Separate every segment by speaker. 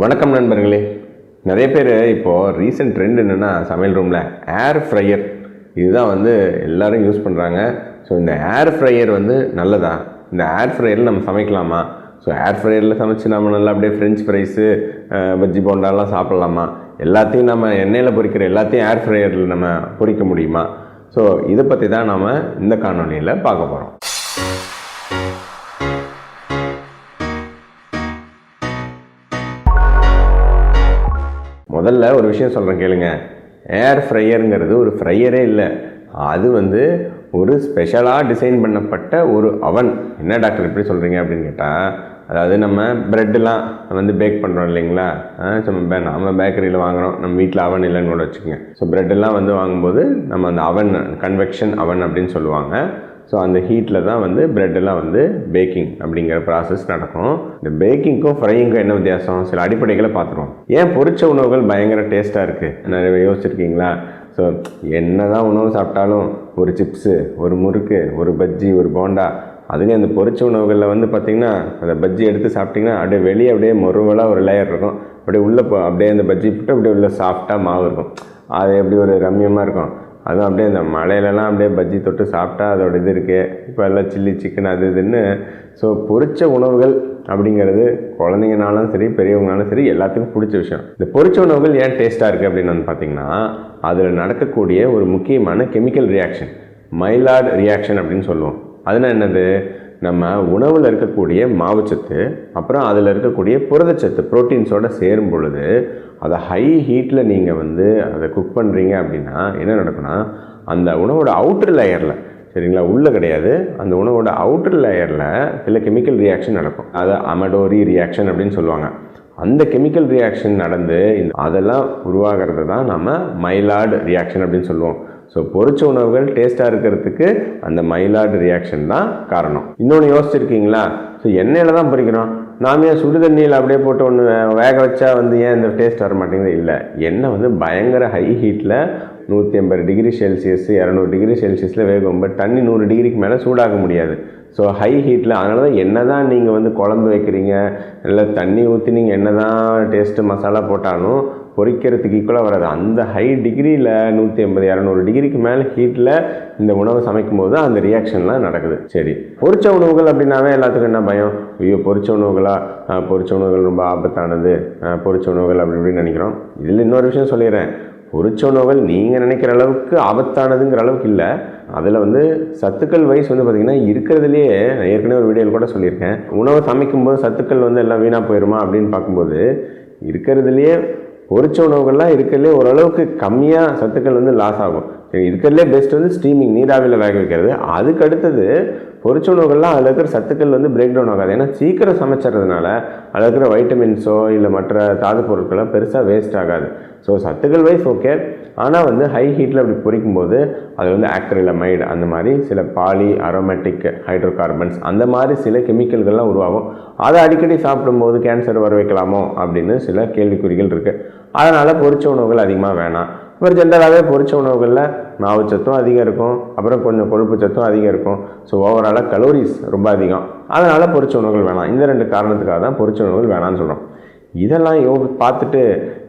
Speaker 1: வணக்கம் நண்பர்களே. நிறைய பேர் இப்போது ரீசெண்ட் ட்ரெண்ட் என்னென்னா சமையல் ரூமில் ஏர் ஃப்ரையர் இதுதான் வந்து எல்லாரும் யூஸ் பண்ணுறாங்க ஸோ இந்த ஏர் ஃப்ரையர் வந்து நல்லதா? இந்த ஏர் ஃப்ரையரில் நம்ம சமைக்கலாமா? ஸோ ஏர் ஃப்ரையரில் சமைச்சு நம்ம நல்லா அப்படியே ஃப்ரெஞ்ச் ஃப்ரைஸு பஜ்ஜி போண்டாலாம் சாப்பிட்லாமா? எல்லாத்தையும் நம்ம எண்ணெயில் பொறிக்கிற எல்லாத்தையும் ஏர் ஃப்ரையரில் நம்ம பொறிக்க முடியுமா? ஸோ இதை பற்றி தான் நாம் இந்த காணொலியில் பார்க்க போகிறோம் முதல்ல ஒரு விஷயம் சொல்கிறேன் கேளுங்க. ஏர் ஃப்ரையருங்கிறது ஒரு ஃப்ரையரே இல்லை. அது வந்து ஒரு ஸ்பெஷலாக டிசைன் பண்ணப்பட்ட ஒரு அவன் என்ன டாக்டர் எப்படி சொல்கிறீங்க அப்படின்னு கேட்டால் அதாவது நம்ம ப்ரெட்டெலாம் வந்து பேக் பண்ணுறோம் இல்லைங்களா? சும்மா நம்ம பேக்கரியில் வாங்குகிறோம் நம்ம வீட்டில் அவன் இல்லைன்னு கூட வச்சுக்கோங்க. ஸோ ப்ரெட்டெல்லாம் வந்து வாங்கும்போது நம்ம அந்த அவன் கன்வெக்ஷன் அவன் அப்படின்னு சொல்லுவாங்க. ஸோ அந்த ஹீட்டில் தான் வந்து ப்ரெட்டெல்லாம் வந்து பேக்கிங் அப்படிங்கிற ப்ராசஸ் நடக்கும். இந்த பேக்கிங்க்கும் ஃப்ரையிங்க்கும் என்ன வித்தியாசம்? சில அடிப்படைகளை பார்த்துருவோம். ஏன் பொரிச்ச உணவுகள் பயங்கர டேஸ்ட்டாக இருக்குது நிறைய யோசிச்சிருக்கீங்களா? ஸோ என்ன தான் உணவு சாப்பிட்டாலும் ஒரு சிப்ஸு ஒரு முறுக்கு ஒரு பஜ்ஜி ஒரு போண்டா அதுலேயும் அந்த பொரிச்ச உணவுகளில் வந்து பார்த்திங்கன்னா அந்த பஜ்ஜி எடுத்து சாப்பிட்டிங்கன்னா அப்படியே வெளியே அப்படியே மொருவலாக ஒரு லேயர் இருக்கும். அப்படியே உள்ளே போ அப்படியே அந்த பஜ்ஜி போட்டு அப்படியே உள்ள சாஃப்டாக மாவு இருக்கும். அது எப்படி ஒரு ரம்யமாக இருக்கும்? அதுவும் அப்படியே இந்த மலையிலலாம் அப்படியே பஜ்ஜி தொட்டு சாப்பிட்டா அதோட இது இருக்குது இப்போ எல்லாம் சில்லி சிக்கன் அது இதுன்னு ஸோ பொரிச்ச உணவுகள் அப்படிங்கிறது குழந்தைங்கனாலும் சரி பெரியவங்கனாலும் சரி எல்லாத்துக்கும் பிடிச்ச விஷயம். இந்த பொரிச்ச உணவுகள் ஏன் டேஸ்ட்டாக இருக்குது அப்படின்னு வந்து பார்த்திங்கன்னா அதில் நடக்கக்கூடிய ஒரு முக்கியமான கெமிக்கல் ரியாக்ஷன் மைலார்ட் ரியாக்ஷன் அப்படின்னு சொல்லுவோம். அதுனால் என்னது? நம்ம உணவில் இருக்கக்கூடிய மாவுச்சத்து அப்புறம் அதில் இருக்கக்கூடிய புரதச்சத்து ப்ரோட்டீன்ஸோடு சேரும் பொழுது அதை ஹை ஹீட்டில் நீங்கள் வந்து அதை குக் பண்ணுறீங்க அப்படின்னா என்ன நடக்கும்னா அந்த உணவோட அவுட்டர் லேயரில் சரிங்களா? உள்ளே கிடையாது. அந்த உணவோட அவுட்டர் லேயரில் சில கெமிக்கல் ரியாக்ஷன் நடக்கும். அதை அமடோரி ரியாக்ஷன் அப்படின்னு சொல்லுவாங்க. அந்த கெமிக்கல் ரியாக்ஷன் நடந்து இந்த அதெல்லாம் உருவாகிறது தான் நம்ம மைலார்டு ரியாக்ஷன் அப்படின்னு சொல்லுவோம். ஸோ பொறிச்ச உணவுகள் டேஸ்ட்டாக இருக்கிறதுக்கு அந்த மைலார்டு ரியாக்ஷன் தான் காரணம். இன்னொன்று யோசிச்சிருக்கீங்களா? ஸோ எண்ணெயில் தான் பொறிக்கிறோம் நாம் ஏன் சுடு தண்ணியில் அப்படியே போட்டு ஒன்று வேக வச்சா வந்து ஏன் இந்த டேஸ்ட் வர மாட்டேங்குது? இல்லை. எண்ணெய் வந்து பயங்கர ஹை ஹீட்டில் நூற்றி ஐம்பது டிகிரி செல்சியஸ் இரநூறு டிகிரி செல்சியஸில் வேகும். பட் தண்ணி நூறு டிகிரிக்கு மேலே சூடாக முடியாது. ஸோ ஹை ஹீட்டில் அதனால தான் என்ன தான் நீங்கள் வந்து குழம்பு வைக்கிறீங்க. இல்லை தண்ணி ஊற்றி நீங்கள் என்ன தான் டேஸ்ட்டு மசாலா போட்டாலும் பொறிக்கிறதுக்கு ஈக்குவலாக வராது. அந்த ஹை டிகிரியில் நூற்றி ஐம்பது இரநூறு டிகிரிக்கு மேலே ஹீட்டில் இந்த உணவை சமைக்கும் போது அந்த ரியாக்ஷன்லாம் நடக்குது. சரி. பொறிச்ச உணவுகள் அப்படின்னாவே எல்லாத்துக்கும் என்ன பயம்? ஐயோ பொறிச்ச உணவுகளா? பொறிச்ச உணவுகள் ரொம்ப ஆபத்தானது. பொறிச்ச உணவுகள் அப்படி இப்படின்னு நினைக்கிறோம். இதில் இன்னொரு விஷயம் சொல்லிடுறேன். பொறிச்ச உணவுகள் நீங்கள் நினைக்கிற அளவுக்கு ஆபத்தானதுங்கிற அளவுக்கு இல்லை. அதில் வந்து சத்துக்கள் வைஸ் வந்து பார்த்திங்கன்னா இருக்கிறதுலையே நான் ஏற்கனவே ஒரு வீடியோவில் கூட சொல்லியிருக்கேன். உணவை சமைக்கும்போது சத்துக்கள் வந்து எல்லாம் வீணாக போயிடுமா அப்படின்னு பார்க்கும்போது இருக்கிறதுலையே பொரிச்ச உணவுகள்லாம் இருக்கிறதுலே ஓரளவுக்கு கம்மியாக சத்துக்கள் வந்து லாஸ் ஆகும். இருக்கிறதுலே பெஸ்ட் வந்து ஸ்டீமிங் நீராவியில் வேக வைக்கிறது. அதுக்கு அடுத்தது பொரிச்ச உணவுகள்லாம் அதில் இருக்கிற சத்துக்கள் வந்து பிரேக் டவுன் ஆகாது. ஏன்னா சீக்கிரம் சமைச்சறதுனால அதில் இருக்கிற வைட்டமின்ஸோ இல்லை மற்ற தாது பொருட்களோ பெருசாக வேஸ்ட் ஆகாது. ஸோ சத்துக்கள் வைஸ் ஓகே ஆனால் வந்து ஹை ஹீட்டில் அப்படி பொரிக்கும் போது அதில் வந்து ஆக்ரிலமைடு அந்த மாதிரி சில பாலி அரோமேட்டிக் ஹைட்ரோ கார்பன்ஸ் அந்த மாதிரி சில கெமிக்கல்கள்லாம் உருவாகும். அதை அடிக்கடி சாப்பிடும்போது கேன்சர் வர வைக்கலாமோ அப்படின்னு சில கேள்விக்குறிகள் இருக்குது அதனால் பொரிச்ச உணவுகள் அதிகமாக வேணாம். அப்புறம் ஜென்ரலாகவே பொரிச்ச உணவுகளில் மாவுச்சத்தும் அதிகம் இருக்கும். அப்புறம் கொஞ்சம் கொழுப்பு சத்தும் அதிகம் இருக்கும். ஸோ ஓவராலாக கலோரிஸ் ரொம்ப அதிகம். அதனால் பொரிச்ச உணவுகள் வேணாம். இந்த ரெண்டு காரணத்துக்காக தான் பொரிச்ச உணவுகள் வேணாம்னு சொல்கிறோம் இதெல்லாம் யோ பார்த்துட்டு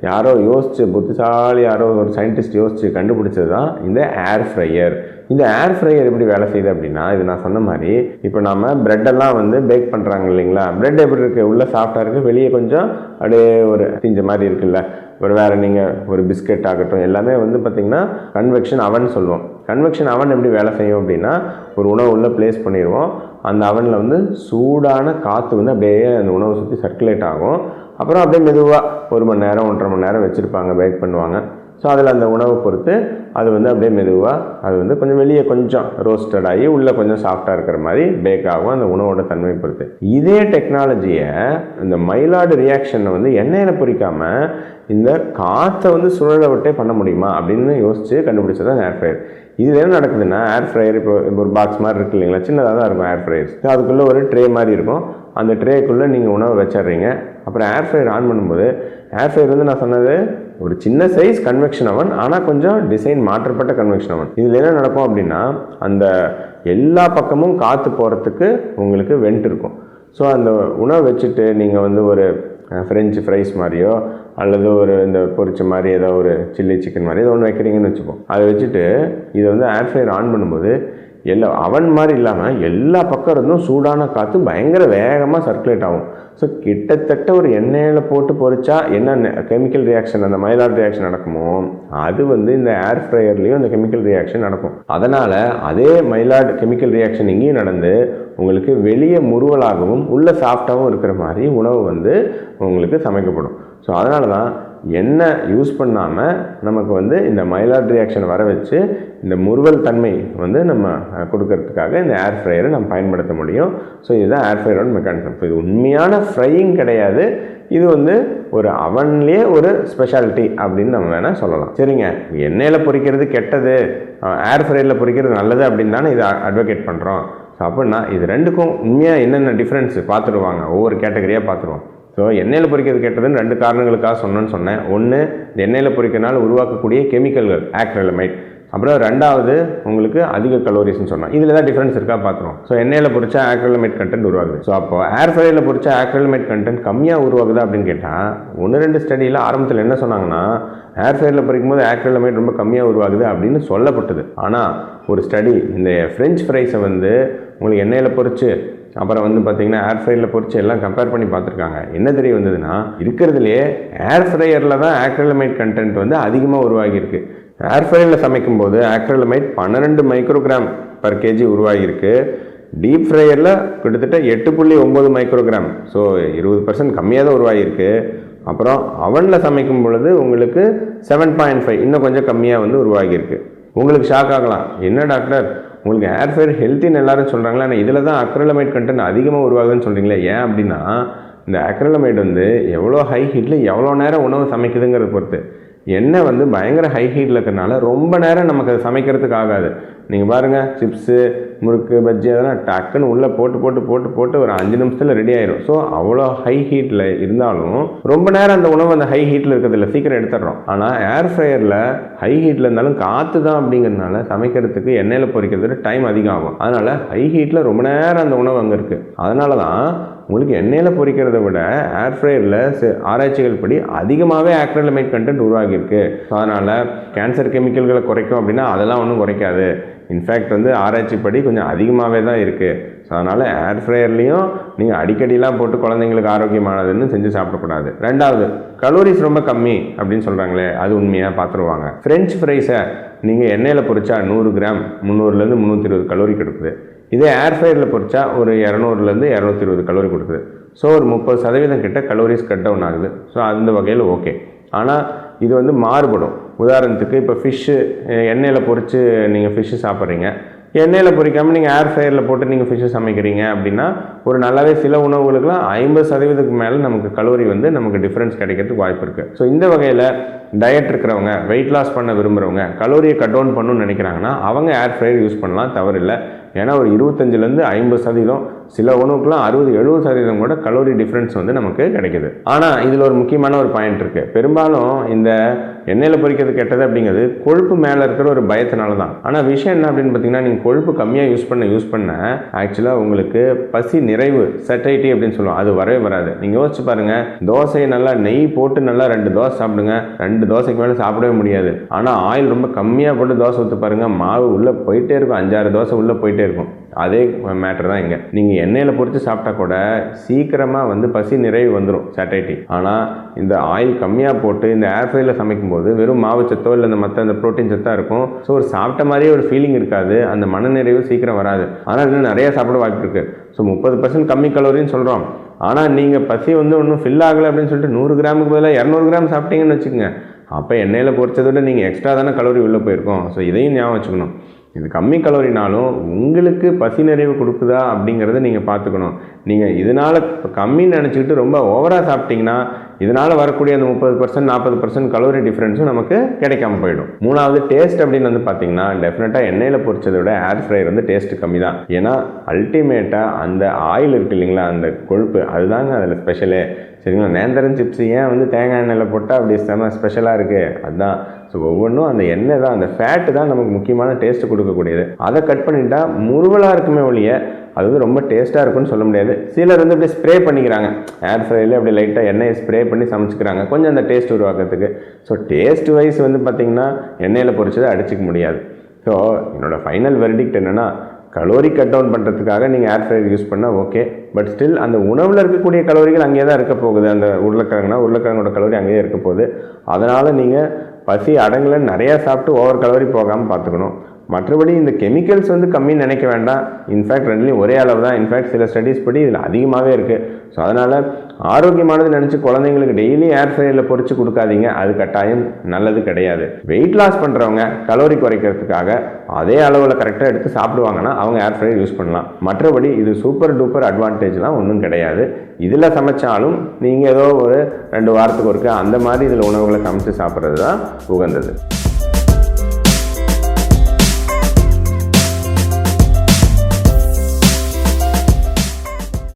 Speaker 1: யாரோ யோசித்து புத்திசாலி யாரோ ஒரு சயின்டிஸ்ட் யோசித்து கண்டுபிடிச்சது தான் இந்த ஏர் ஃப்ரையர் இந்த ஏர் ஃப்ரையர் எப்படி வேலை செய்யுது அப்படின்னா இது நான் சொன்ன மாதிரி இப்போ நம்ம ப்ரெட்டெல்லாம் வந்து பேக் பண்ணுறாங்க இல்லைங்களா? ப்ரெட் எப்படி இருக்குது உள்ளே சாஃப்டாக இருக்குது வெளியே கொஞ்சம் அப்படியே ஒரு திஞ்ச மாதிரி இருக்குல்ல. ஒரு வேறு நீங்கள் ஒரு பிஸ்கெட் ஆகட்டும் எல்லாமே வந்து பார்த்திங்கன்னா கன்வெக்ஷன் அவன் சொல்லுவோம். கன்வெக்ஷன் அவன் எப்படி வேலை செய்யும் அப்படின்னா ஒரு உணவு உள்ளே ப்ளேஸ் பண்ணிடுவோம். அந்த அவனில் வந்து சூடான காற்று வந்து அப்படியே அந்த உணவை சுற்றி சர்க்குலேட் ஆகும். அப்புறம் அப்படியே மெதுவாக ஒரு மணி நேரம் ஒன்றரை மணி நேரம் வச்சுருப்பாங்க பேக் பண்ணுவாங்க. ஸோ அதில் அந்த உணவை பொறுத்து அது வந்து அப்படியே மெதுவாக அது வந்து கொஞ்சம் வெளியே கொஞ்சம் ரோஸ்டட் ஆகி உள்ளே கொஞ்சம் சாஃப்டாக இருக்கிற மாதிரி பேக் ஆகும் அந்த உணவோட தன்மை பொறுத்து. இதே டெக்னாலஜியை இந்த மயிலாடு ரியாக்ஷனை வந்து எண்ணெயில் பொறிக்காமல் இந்த காற்றை வந்து சுழல விட்டே பண்ண முடியுமா அப்படின்னு யோசித்து கண்டுபிடிச்சது தான் ஏர் ஃப்ரையர் இதில் என்ன நடக்குதுன்னா ஏர் ஃப்ரையர் இப்போ இப்போ ஒரு பாக்ஸ் மாதிரி இருக்கு இல்லைங்களா சின்னதாக தான் இருக்கும் ஏர் ஃப்ரையர்ஸ் அதுக்குள்ளே ஒரு ட்ரே மாதிரி இருக்கும். அந்த ட்ரேக்குள்ளே நீங்கள் உணவை வச்சிடுறீங்க. அப்புறம் ஏர் ஃப்ரையர் ஆன் பண்ணும்போது ஏர் ஃப்ரையர் வந்து நான் சொன்னது ஒரு சின்ன சைஸ் கன்வெக்ஷன் அவன் ஆனால் கொஞ்சம் டிசைன் மாற்றப்பட்ட கன்வெக்ஷன் அவன் இதில் என்ன நடக்கும் அப்படின்னா அந்த எல்லா பக்கமும் காற்று போகிறதுக்கு உங்களுக்கு வெண்ட் இருக்கும். ஸோ அந்த உணவை வச்சுட்டு நீங்கள் வந்து ஒரு ஃப்ரெஞ்சு ஃப்ரைஸ் மாதிரியோ அல்லது ஒரு இந்த பொரிச்ச மாதிரி ஏதோ ஒரு சில்லி சிக்கன் மாதிரி ஏதோ ஒன்று வைக்கிறீங்கன்னு வச்சுப்போம். அதை வச்சுட்டு இதை வந்து ஏர் ஃப்ரையர் ஆன் பண்ணும்போது எல்லா அவன் மாதிரி இல்லாமல் எல்லா பக்கம் இருந்தும் சூடான காற்று பயங்கர வேகமாக சர்க்குலேட் ஆகும். ஸோ கிட்டத்தட்ட ஒரு எண்ணெயில் போட்டு பொறிச்சா என்ன கெமிக்கல் ரியாக்ஷன் அந்த மைலாட் ரியாக்ஷன் நடக்குமோ அது வந்து இந்த ஏர் ஃப்ரையர்லேயும் அந்த கெமிக்கல் ரியாக்ஷன் நடக்கும். அதனால் அதே மைலாட் கெமிக்கல் ரியாக்ஷன் இங்கேயும் நடந்து உங்களுக்கு வெளியே முறுவலாகவும் உள்ளே சாஃப்டாகவும் இருக்கிற மாதிரி உணவு வந்து உங்களுக்கு சமைக்கப்படும். ஸோ அதனால தான் என்ன யூஸ் பண்ணாமல் நமக்கு வந்து இந்த மைலாட் ரியாக்ஷன் வர வச்சு இந்த முறுவல் தன்மை வந்து நம்ம கொடுக்கறதுக்காக இந்த ஏர் ஃப்ரையரை நம்ம பயன்படுத்த முடியும். ஸோ இதுதான் ஏர் ஃப்ரையரோட மெக்கானிசம் இப்போ இது உண்மையான ஃப்ரையிங் கிடையாது. இது வந்து ஒரு அவன்லேயே ஒரு ஸ்பெஷாலிட்டி அப்படின்னு நம்ம வேணால் சொல்லலாம். சரிங்க. எண்ணெயில் பொறிக்கிறது கெட்டது. ஏர் ஃப்ரையரில் பொறிக்கிறது நல்லது அப்படின்னு தானே இதை அட்வொகேட் பண்ணுறோம் ஸோ அப்படின்னா இது ரெண்டுக்கும் உண்மையாக என்னென்ன டிஃப்ரென்ஸ் பார்த்துருவாங்க ஒவ்வொரு கேட்டகரியாக பார்த்துருவோம் ஸோ எண்ணெயில் பொறிக்கிறது கேட்டதுன்னு ரெண்டு காரணங்களுக்காக சொன்னேன்னு சொன்னேன். ஒன்று இந்த எண்ணெயில் பொறிக்கிறனால உருவாக்கக்கூடிய கெமிக்கல்கள் ஆக்ரலமைட் அப்புறம் ரெண்டாவது உங்களுக்கு அதிக கலோரிஸ்னு சொன்னால் இதில் தான் டிஃப்ரென்ஸ் இருக்கா பார்த்துருவோம் ஸோ எண்ணெயில் பொரிச்சா ஆக்ரலமேட் கண்டென்ட் உருவாகுது. ஸோ அப்போ ஏர் ஃப்ரையில் பொரிச்சா ஆக்ரலமேட் கண்டென்ட் கம்மியாக உருவாகுது அப்படின்னு கேட்டால் ஒன்று ரெண்டு ஸ்டடியில் ஆரம்பத்தில் என்ன சொன்னாங்கன்னா ஏர் ஃப்ரையில் பொறிக்கும் போது ஆக்ரலமேட் ரொம்ப கம்மியாக உருவாகுது அப்படின்னு சொல்லப்பட்டது. ஆனால் ஒரு ஸ்டடி இந்த ஃப்ரெஞ்ச் ஃப்ரைஸை வந்து உங்களுக்கு எண்ணெயில் பொறிச்சு அப்புறம் வந்து பார்த்தீங்கன்னா ஏர் ஃப்ரையரில் பொறிச்சு எல்லாம் கம்பேர் பண்ணி பார்த்துருக்காங்க என்ன தெரிய வந்ததுன்னா இருக்கிறதுலையே ஏர் ஃப்ரையரில் தான் ஆக்ரலமேட் கண்டென்ட் வந்து அதிகமாக உருவாகியிருக்கு. ஏர்ஃப்ரையில் சமைக்கும்போது ஆக்ரலமைட் பன்னிரெண்டு மைக்ரோகிராம் பர் கேஜி உருவாகியிருக்கு. டீப் ஃப்ரையரில் கிட்டத்தட்ட எட்டு புள்ளி ஒம்பது மைக்ரோகிராம் ஸோ இருபது பர்சன்ட் கம்மியாக தான் உருவாகியிருக்கு. அப்புறம் அவனில் சமைக்கும் பொழுது உங்களுக்கு செவன் பாயிண்ட் ஃபைவ் இன்னும் கொஞ்சம் கம்மியாக வந்து உருவாகியிருக்கு. உங்களுக்கு ஷாக் ஆகலாம். என்ன டாக்டர் உங்களுக்கு ஏர்ஃபேர் ஹெல்த்தின்னு எல்லாரும் சொல்கிறாங்களா ஆனால் இதில் தான் அக்ரலமைட் கண்டென்ட் அதிகமாக உருவாகுதுன்னு சொல்கிறீங்களே ஏன் அப்படின்னா இந்த அக்ரலமைட் வந்து எவ்வளோ ஹை ஹீட்டில் எவ்வளோ நேரம் உணவு சமைக்குதுங்கிறத பொறுத்து. எண்ணெய் வந்து பயங்கர ஹை ஹீட்டில் இருக்கிறனால ரொம்ப நேரம் நமக்கு அது சமைக்கிறதுக்கு ஆகாது. நீங்கள் பாருங்கள் சிப்ஸு முறுக்கு பஜ்ஜி அதெல்லாம் டக்குன்னு உள்ளே போட்டு போட்டு போட்டு போட்டு ஒரு அஞ்சு நிமிஷத்தில் ரெடி ஆயிரும். ஸோ அவ்வளோ ஹை ஹீட்டில் இருந்தாலும் ரொம்ப நேரம் அந்த உணவு அந்த ஹை ஹீட்டில் இருக்கிறதுல சீக்கிரம் எடுத்துடுறோம். ஆனால் ஏர் ஃப்ரையரில் ஹை ஹீட்டில் இருந்தாலும் காற்று தான் அப்படிங்கிறதுனால சமைக்கிறதுக்கு எண்ணெயில் பொரிக்கிறது டைம் அதிகம் ஆகும். அதனால் ஹை ஹீட்டில் ரொம்ப நேரம் அந்த உணவு அங்கே இருக்குது அதனால தான் உங்களுக்கு எண்ணெயில் பொரிக்கிறத விட ஏர் ஃப்ரையரில் ஆராய்ச்சிகள் படி அதிகமாகவே ஆக்ரலமைட் கண்டென்ட் உருவாகியிருக்கு. ஸோ அதனால் கேன்சர் கெமிக்கல்களை குறைக்கும் அப்படின்னா அதெல்லாம் ஒன்றும் குறைக்காது. இன்ஃபேக்ட் வந்து ஆராய்ச்சி படி கொஞ்சம் அதிகமாகவே தான் இருக்குது ஸோ அதனால் ஏர் ஃப்ரையர்லேயும் நீங்கள் அடிக்கடிலாம் போட்டு குழந்தைங்களுக்கு ஆரோக்கியமானதுன்னு செஞ்சு சாப்பிடக்கூடாது. ரெண்டாவது கலோரிஸ் ரொம்ப கம்மி அப்படின்னு சொல்கிறாங்களே அது உண்மையாக பார்த்துருவாங்க ஃப்ரெஞ்ச் ஃப்ரைஸை நீங்கள் எண்ணெயில் பொறிச்சா நூறு கிராம் முந்நூறுலேருந்து முந்நூற்றி இருபது கலோரி கிடைக்குது. இதே ஏர் ஃப்ரையரில் பொரிச்சா ஒரு இரநூறுலேருந்து இரநூத்தி இருபது கலோரி கொடுக்குது. ஸோ ஒரு முப்பது சதவீதம் கிட்ட கலோரிஸ் கட் டவுன் ஆகுது. ஸோ அந்த வகையில் ஓகே ஆனால் இது வந்து மாறுபடும். உதாரணத்துக்கு இப்போ ஃபிஷ்ஷு எண்ணெயில் பொரித்து நீங்கள் ஃபிஷ்ஷு சாப்பிட்றீங்க. எண்ணெயில் பொரிக்காமல் நீங்கள் ஏர் ஃப்ரையரில் போட்டு நீங்கள் ஃபிஷ்ஷு சமைக்கிறீங்க அப்படின்னா ஒரு நல்லாவே சில உணவுகளுக்குலாம் ஐம்பது சதவீதத்துக்கு மேலே நமக்கு கலோரி வந்து நமக்கு டிஃப்ரென்ஸ் கிடைக்கிறதுக்கு வாய்ப்பு இருக்குது ஸோ இந்த வகையில் டயட் இருக்கிறவங்க வெயிட் லாஸ் பண்ண விரும்புகிறவங்க கலோரியை கட் டவுன் பண்ணணும்னு நினைக்கிறாங்கன்னா அவங்க ஏர் ஃப்ரையர் யூஸ் பண்ணலாம். தவறில்லை. ஏன்னா ஒரு இருபத்தஞ்சிலேருந்து ஐம்பது சதவீதம் சில உணவுக்குலாம் அறுபது எழுபது சதவீதம் கூட கலோரி டிஃப்ரென்ஸ் வந்து நமக்கு கிடைக்குது. ஆனால் இதில் ஒரு முக்கியமான ஒரு பாயிண்ட் இருக்குது பெரும்பாலும் இந்த எண்ணெயில் பொறிக்கிறது கெட்டது அப்படிங்கிறது கொழுப்பு மேலே இருக்கிற ஒரு பயத்தினால தான் ஆனால் விஷயம் என்ன அப்படின்னு பார்த்தீங்கன்னா நீங்கள் கொழுப்பு கம்மியாக யூஸ் பண்ண யூஸ் பண்ண ஆக்சுவலாக உங்களுக்கு பசி நிறைவு செட்டைட்டி அப்படின்னு சொல்லுவோம். அது வரவே வராது. நீங்கள் யோசிச்சு பாருங்கள் தோசையை நல்லா நெய் போட்டு நல்லா ரெண்டு தோசை சாப்பிடுங்க. ரெண்டு தோசைக்கு மேலே சாப்பிடவே முடியாது. ஆனால் ஆயில் ரொம்ப கம்மியாக போட்டு தோசை ஊற்று பாருங்கள் மாவு உள்ளே போயிட்டே இருக்கும். அஞ்சாறு தோசை உள்ளே போயிட்டே இருக்கும். அதே மேட்டர் தான் இங்கே. நீங்கள் எண்ணெயில் பொறித்து சாப்பிட்டா கூட சீக்கிரமாக வந்து பசி நிறைவு வந்துடும் சேட்டைட்டி ஆனால் இந்த ஆயில் கம்மியாக போட்டு இந்த ஏர் ஃப்ரையில் சமைக்கும்போது வெறும் மாவு சத்தோ இல்லை இந்த மற்ற அந்த ப்ரோட்டீன் சத்தாக இருக்கும். ஸோ ஒரு சாப்பிட்ட மாதிரியே ஒரு ஃபீலிங் இருக்காது. அந்த மனநிறைவு சீக்கிரம் வராது. ஆனால் இன்னும் நிறையா சாப்பிட வாய்ப்பு இருக்குது ஸோ முப்பது பர்சன்ட் கம்மி கலோரின்னு சொல்கிறோம் ஆனால் நீங்கள் பசி வந்து ஒன்றும் ஃபில் ஆகலை அப்படின்னு சொல்லிட்டு நூறு கிராமுக்கு பதிலாக இரநூறு கிராம் சாப்பிட்டீங்கன்னு வச்சுக்கோங்க. அப்போ எண்ணெயில் பொறிச்சதோட நீங்கள் எக்ஸ்ட்ரா தானே கலோரி உள்ளே போயிருக்கோம். ஸோ இதையும் ஞாபகம் வச்சுக்கணும். இது கம்மி கலோரினாலும் உங்களுக்கு பசி நிறைவு கொடுக்குதா அப்படிங்கிறத நீங்கள் பார்த்துக்கணும். நீங்கள் இதனால் இப்போ கம்மின்னு நினச்சிக்கிட்டு ரொம்ப ஓவராக சாப்பிட்டீங்கன்னா இதனால் வரக்கூடிய அந்த முப்பது பர்சன்ட் நாற்பது பர்சன்ட் கலோரி டிஃப்ரென்ஸும் நமக்கு கிடைக்காம போயிடும். மூணாவது டேஸ்ட் அப்படின்னு வந்து பார்த்தீங்கன்னா டெஃபினட்டாக எண்ணெயில் பொறிச்சதை விட ஏர் ஃப்ரையர் வந்து டேஸ்ட்டு கம்மி தான். ஏன்னா அல்டிமேட்டாக அந்த ஆயில் இருக்கு இல்லைங்களா அந்த கொழுப்பு அதுதாங்க அதில் ஸ்பெஷலே சரிங்களா? நேந்திரன் சிப்ஸ் ஏன் வந்து தேங்காய் எண்ணெயில் போட்டால் அப்படி செம ஸ்பெஷலாக இருக்குது அதுதான் ஸோ ஒவ்வொன்றும் அந்த எண்ணெய் தான் அந்த ஃபேட்டு தான் நமக்கு முக்கியமான டேஸ்ட்டு கொடுக்கக்கூடியது. அதை கட் பண்ணிட்டால் முருவலாக இருக்குமே ஒழிய அது வந்து ரொம்ப டேஸ்ட்டாக இருக்கும்னு சொல்ல முடியாது. சிலர் வந்து இப்படி ஸ்ப்ரே பண்ணிக்கிறாங்க. ஏர் ஃப்ரையில் அப்படி லைட்டாக எண்ணெயை ஸ்ப்ரே பண்ணி சமைச்சிக்கிறாங்க. கொஞ்சம் அந்த டேஸ்ட் உருவாக்கிறதுக்கு. ஸோ டேஸ்ட் வைஸ் வந்து பார்த்திங்கன்னா எண்ணெயில் பொரிச்சதை அடிச்சிக்க முடியாது. ஸோ என்னோடய ஃபைனல் வெர்டிக்ட் என்னென்னா கலோரி கட் டவுன் பண்ணுறதுக்காக நீங்கள் ஏர் ஃப்ரையர் யூஸ் பண்ணால் ஓகே பட் ஸ்டில் அந்த உணவில் இருக்கக்கூடிய கலோரிகள் அங்கேயே தான் இருக்க போகுது. அந்த உருளைக்கிழங்குனா உருளைக்கிழங்கோட கலோரி அங்கேயே இருக்க போகுது. அதனால் நீங்கள் பசி அடங்கலை நிறையா சாப்பிட்டு ஓவர் கலோரி போகாமல் பார்த்துக்கணும். மற்றபடி இந்த கெமிக்கல்ஸ் வந்து கம்மின்னு நினைக்க வேண்டாம். இன்ஃபேக்ட் ரெண்டுலேயும் ஒரே அளவு தான் இன்ஃபேக்ட் சில ஸ்டடீஸ் படி இதில் அதிகமாகவே இருக்குது ஸோ அதனால் ஆரோக்கியமானது நினச்சி குழந்தைங்களுக்கு டெய்லி ஏர் ஃப்ரையரில் பொறிச்சு கொடுக்காதீங்க. அது கட்டாயம் நல்லது கிடையாது. வெயிட் லாஸ் பண்ணுறவங்க கலோரி குறைக்கிறதுக்காக அதே அளவில் கரெக்டாக எடுத்து சாப்பிடுவாங்கன்னா அவங்க ஏர் ஃப்ரையர் யூஸ் பண்ணலாம். மற்றபடி இது சூப்பர் டூப்பர் அட்வான்டேஜ்லாம் ஒன்றும் கிடையாது. இதில் சமைச்சாலும் நீங்கள் ஏதோ ஒரு ரெண்டு வாரத்துக்கு ஒருக்க அந்த மாதிரி இதில் உணவுகளை சமைச்சு சாப்பிட்றது தான் உகந்தது.